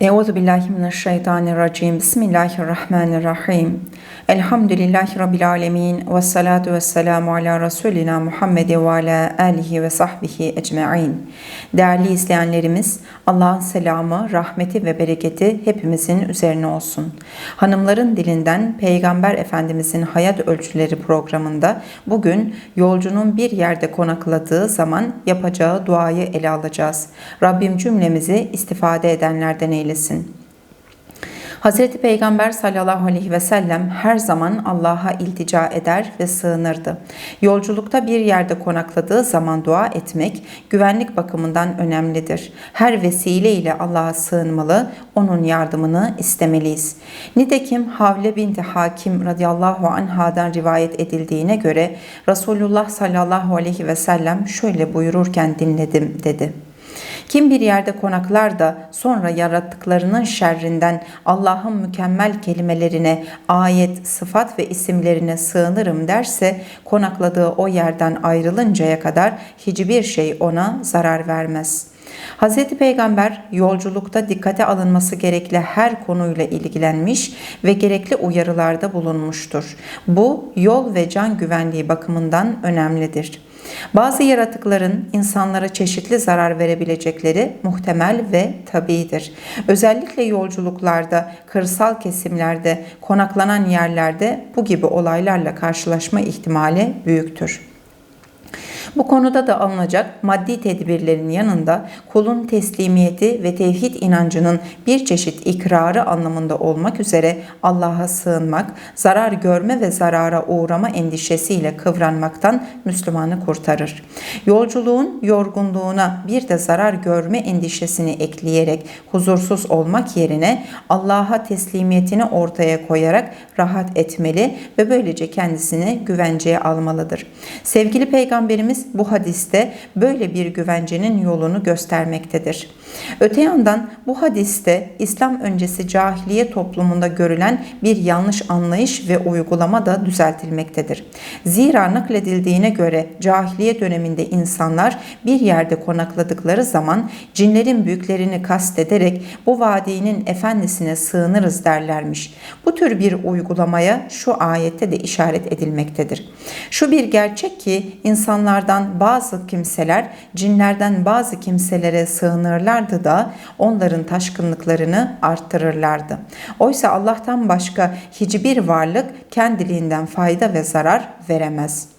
Euzu billahi mineşşeytanirracim. Bismillahirrahmanirrahim. Elhamdülillahi rabbil alamin ve salatu vesselamu ala rasulina Muhammed ve ala alihi ve sahbihi ecmaîn. Değerli izleyenlerimiz, Allah'ın selamı, rahmeti ve bereketi hepimizin üzerine olsun. Hanımların dilinden Peygamber Efendimizin hayat ölçüleri programında bugün yolcunun bir yerde konakladığı zaman yapacağı duayı ele alacağız. Rabbim cümlemizi istifade edenlerden eylesin. Hazreti Peygamber sallallahu aleyhi ve sellem her zaman Allah'a iltica eder ve sığınırdı. Yolculukta bir yerde konakladığı zaman dua etmek güvenlik bakımından önemlidir. Her vesile ile Allah'a sığınmalı, onun yardımını istemeliyiz. Nitekim Havle binti Hakim radıyallahu anhadan rivayet edildiğine göre Resulullah sallallahu aleyhi ve sellem şöyle buyururken dinledim dedi. Kim bir yerde konaklar da sonra yarattıklarının şerrinden Allah'ın mükemmel kelimelerine, ayet, sıfat ve isimlerine sığınırım derse konakladığı o yerden ayrılıncaya kadar hiçbir şey ona zarar vermez.'' Hz. Peygamber yolculukta dikkate alınması gerekli her konuyla ilgilenmiş ve gerekli uyarılarda bulunmuştur. Bu yol ve can güvenliği bakımından önemlidir. Bazı yaratıkların insanlara çeşitli zarar verebilecekleri muhtemel ve tabidir. Özellikle yolculuklarda, kırsal kesimlerde, konaklanan yerlerde bu gibi olaylarla karşılaşma ihtimali büyüktür. Bu konuda da alınacak maddi tedbirlerin yanında kulun teslimiyeti ve tevhid inancının bir çeşit ikrarı anlamında olmak üzere Allah'a sığınmak, zarar görme ve zarara uğrama endişesiyle kıvranmaktan Müslümanı kurtarır. Yolculuğun yorgunluğuna bir de zarar görme endişesini ekleyerek huzursuz olmak yerine Allah'a teslimiyetini ortaya koyarak rahat etmeli ve böylece kendisini güvenceye almalıdır. Sevgili Peygamberimiz bu hadiste böyle bir güvencenin yolunu göstermektedir. Öte yandan bu hadiste İslam öncesi cahiliye toplumunda görülen bir yanlış anlayış ve uygulama da düzeltilmektedir. Zira nakledildiğine göre cahiliye döneminde insanlar bir yerde konakladıkları zaman cinlerin büyüklerini kastederek bu vadinin efendisine sığınırız derlermiş. Bu tür bir uygulamaya şu ayette de işaret edilmektedir. Şu bir gerçek ki insanlardan bazı kimseler cinlerden bazı kimselere sığınırlardı da onların taşkınlıklarını arttırırlardı. Oysa Allah'tan başka hiçbir varlık kendiliğinden fayda ve zarar veremez.''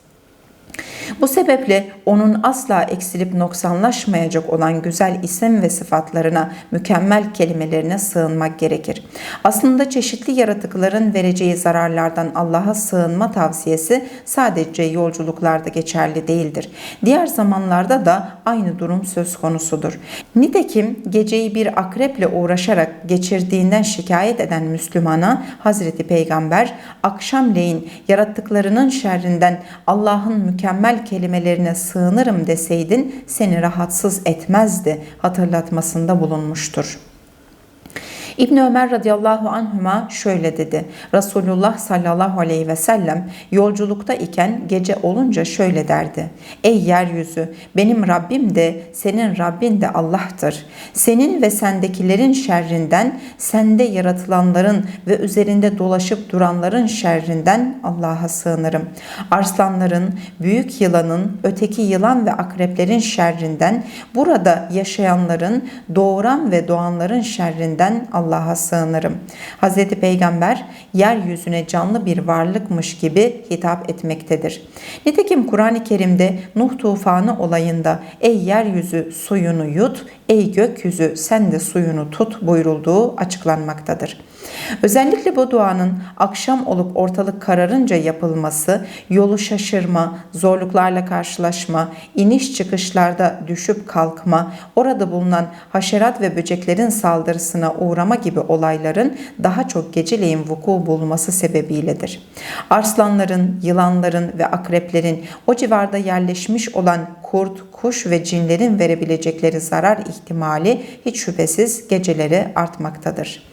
Bu sebeple onun asla eksilip noksanlaşmayacak olan güzel isim ve sıfatlarına, mükemmel kelimelerine sığınmak gerekir. Aslında çeşitli yaratıkların vereceği zararlardan Allah'a sığınma tavsiyesi sadece yolculuklarda geçerli değildir. Diğer zamanlarda da aynı durum söz konusudur. Nitekim geceyi bir akreple uğraşarak geçirdiğinden şikayet eden Müslümana Hazreti Peygamber akşamleyin yarattıklarının şerrinden Allah'ın mükemmel kelimelerine sığınırım deseydin seni rahatsız etmezdi hatırlatmasında bulunmuştur. İbn Ömer radıyallahu anhuma şöyle dedi. Resulullah sallallahu aleyhi ve sellem yolculukta iken gece olunca şöyle derdi. Ey yeryüzü benim Rabbim de senin Rabbin de Allah'tır. Senin ve sendekilerin şerrinden, sende yaratılanların ve üzerinde dolaşıp duranların şerrinden Allah'a sığınırım. Arslanların, büyük yılanın, öteki yılan ve akreplerin şerrinden, burada yaşayanların, doğuran ve doğanların şerrinden Allah Allah'a sığınırım. Hz. Peygamber yeryüzüne canlı bir varlıkmış gibi hitap etmektedir. Nitekim Kur'an-ı Kerim'de Nuh tufanı olayında ey yeryüzü suyunu yut, ey gökyüzü sen de suyunu tut buyurulduğu açıklanmaktadır. Özellikle bu duanın akşam olup ortalık kararınca yapılması, yolu şaşırma, zorluklarla karşılaşma, iniş çıkışlarda düşüp kalkma, orada bulunan haşerat ve böceklerin saldırısına uğrama gibi olayların daha çok geceleyin vuku bulması sebebiyledir. Arslanların, yılanların ve akreplerin o civarda yerleşmiş olan kurt, kuş ve cinlerin verebilecekleri zarar ihtimali hiç şüphesiz geceleri artmaktadır.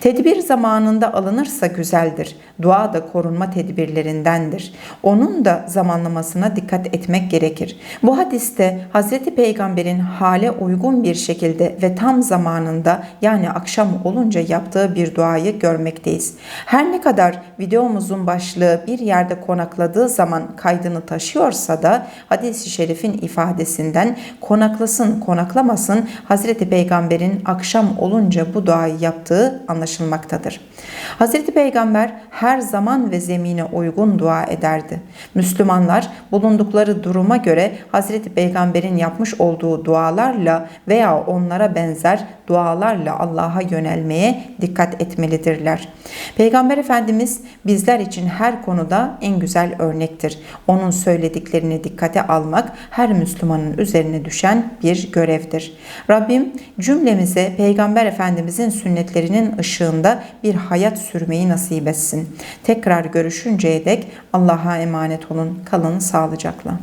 Tedbir zamanında alınırsa güzeldir. Dua da korunma tedbirlerindendir. Onun da zamanlamasına dikkat etmek gerekir. Bu hadiste Hazreti Peygamber'in hale uygun bir şekilde ve tam zamanında yani akşam olunca yaptığı bir duayı görmekteyiz. Her ne kadar videomuzun başlığı bir yerde konakladığı zaman kaydını taşıyorsa da hadis-i şerifin ifadesinden konaklasın konaklamasın Hazreti Peygamber'in akşam olunca bu duayı yaptığı anlaşılmaktadır. Hazreti Peygamber her zaman ve zemine uygun dua ederdi. Müslümanlar bulundukları duruma göre Hazreti Peygamber'in yapmış olduğu dualarla veya onlara benzer dualarla Allah'a yönelmeye dikkat etmelidirler. Peygamber Efendimiz bizler için her konuda en güzel örnektir. Onun söylediklerini dikkate almak her Müslümanın üzerine düşen bir görevdir. Rabbim cümlemize Peygamber Efendimizin sünnetlerinin ışığında bir hayat sürmeyi nasip etsin. Tekrar görüşünceye dek Allah'a emanet olun. Kalın sağlıcakla.